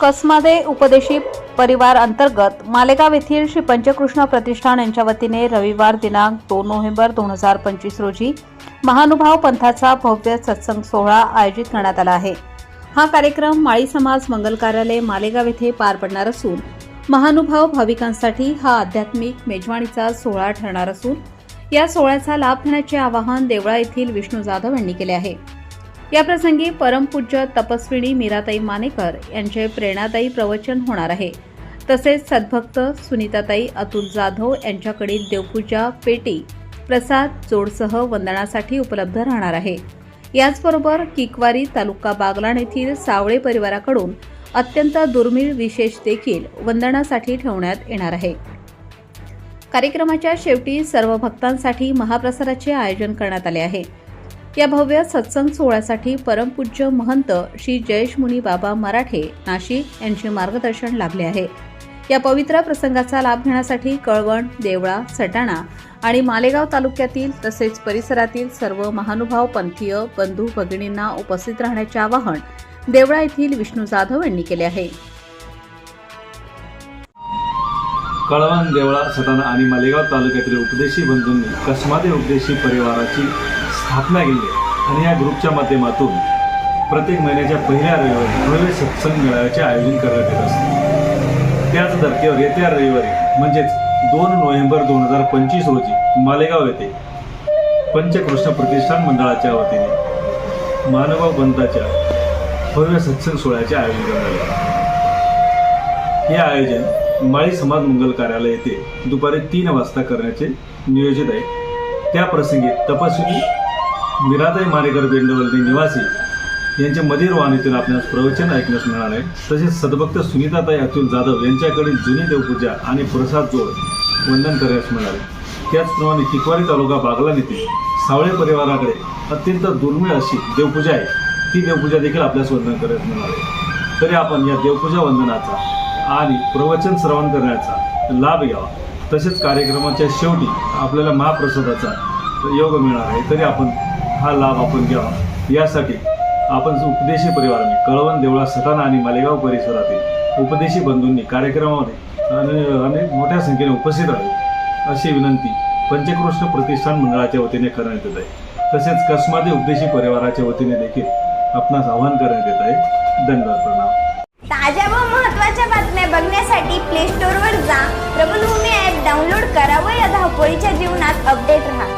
कसमादे उपदेशी परिवार अंतर्गत मालेगाव येथील श्री पंचकृष्ण प्रतिष्ठान यांच्या वतीने रविवार दिनांक दोन नोव्हेंबर दोन हजार पंचवीस रोजी महानुभाव पंथाचा भव्य सत्संग सोहळा आयोजित करण्यात आला आहे. हा कार्यक्रम माळी समाज मंगल कार्यालय मालेगाव येथे पार पडणार असून महानुभाव भाविकांसाठी हा आध्यात्मिक मेजवानीचा सोहळा ठरणार असून या सोहळ्याचा लाभ घेण्याचे आवाहन देवळा येथील विष्णू जाधव यांनी केले आहे. याप्रसंगी परमपूज्य तपस्विनी मीराताई मानेकर यांचे प्रेरणादायी प्रवचन होणार आहे. तसेच सद्भक्त सुनीताताई अतुल जाधव यांच्याकडील देवपूजा पेटी प्रसाद जोडसह वंदनासाठी उपलब्ध राहणार आहे. याचबरोबर किकवारी तालुका बागलाण येथील सावळे परिवाराकडून अत्यंत दुर्मिळ विशेष देखील वंदनासाठी ठेवण्यात येणार आहे. कार्यक्रमाच्या शेवटी सर्व भक्तांसाठी महाप्रसादाचे आयोजन करण्यात आले आहे. या भव्य सत्संग सोहळ्यासाठी परमपूज्य महंत श्री जयेश मुनी बाबा मराठे नाशिक यांचे मार्गदर्शन लाभले आहे. या पवित्र प्रसंगाचा लाभ घेण्यासाठी कळवण देवळा सटाणा आणि मालेगाव तालुक्यातील तसेच परिसरातील सर्व महानुभाव पंथीय बंधू भगिनींना उपस्थित राहण्याचे आवाहन देवळा येथील विष्णू जाधव यांनी केले आहे. कळवण देवळा सटाणा आणि मालेगाव तालुक्यातील उपदेशी बंधूंनी कसमादे उपदेशी परिवाराची स्थापना केली आणि या ग्रुपच्या माध्यमातून प्रत्येक महिन्याच्या पहिल्या रविवारी भव्य सत्संग मेळाव्याचे आयोजन करण्यात येत असते. त्याच धर्तीवर येत्या रविवारी म्हणजेच दोन नोव्हेंबर दोन हजार पंचवीस रोजी मालेगाव येथे पंचकृष्ण प्रतिष्ठान मंडळाच्या वतीने मानव पंताच्या भव्य सत्संग सोहळ्याचे आयोजन करण्यात आले. हे आयोजन माळी समाज मंगल कार्यालय येथे दुपारी तीन वाजता करण्याचे नियोजित आहे. त्या प्रसंगी तपासणी मीराताई मारेकर बेंडवलनी निवासी. यांच्या मधीर वाणीतून आपल्यास प्रवचन ऐकण्यास मिळणार आहे. तसेच सद्भक्त सुनीताताई अतुल जाधव यांच्याकडील जुनी देवपूजा आणि प्रसाद जोड वंदन करण्यास मिळणार आहे. त्याचप्रमाणे किकवारी तालुका बागलान येथे सावळे परिवाराकडे अत्यंत दुर्मिळ अशी देवपूजा आहे. ती देवपूजा देखील आपल्यास वंदन करण्यास मिळणार आहे. तरी आपण या देवपूजा वंदनाचा आणि प्रवचन श्रवण करण्याचा लाभ घ्यावा. तसेच कार्यक्रमाच्या शेवटी आपल्याला महाप्रसादाचा योग मिळणार आहे. तरी आपण हा लाभ आपण घ्यावा. यासाठी आपण उपदेशी परिवाराने कळवण देवळा सटाणा आणि मालेगाव परिसरातील उपदेशी बंधूंनी कार्यक्रमामध्ये अनेक मोठ्या संख्येने उपस्थित राहावे अशी विनंती पंचकृष्ण प्रतिष्ठान मंडळाच्या वतीने करण्यात येत आहे. तसेच कसमादे उपदेशी परिवाराच्या वतीने देखील आपणास आवाहन करण्यात येत आहे. धन्यवाद प्रणाम. ताज्या व महत्त्वाच्या बातम्या बघण्यासाठी प्ले स्टोअरवर जा. प्रबलभूमी ॲप डाउनलोड करा व या धावपळीच्या जीवनात अपडेट राहा.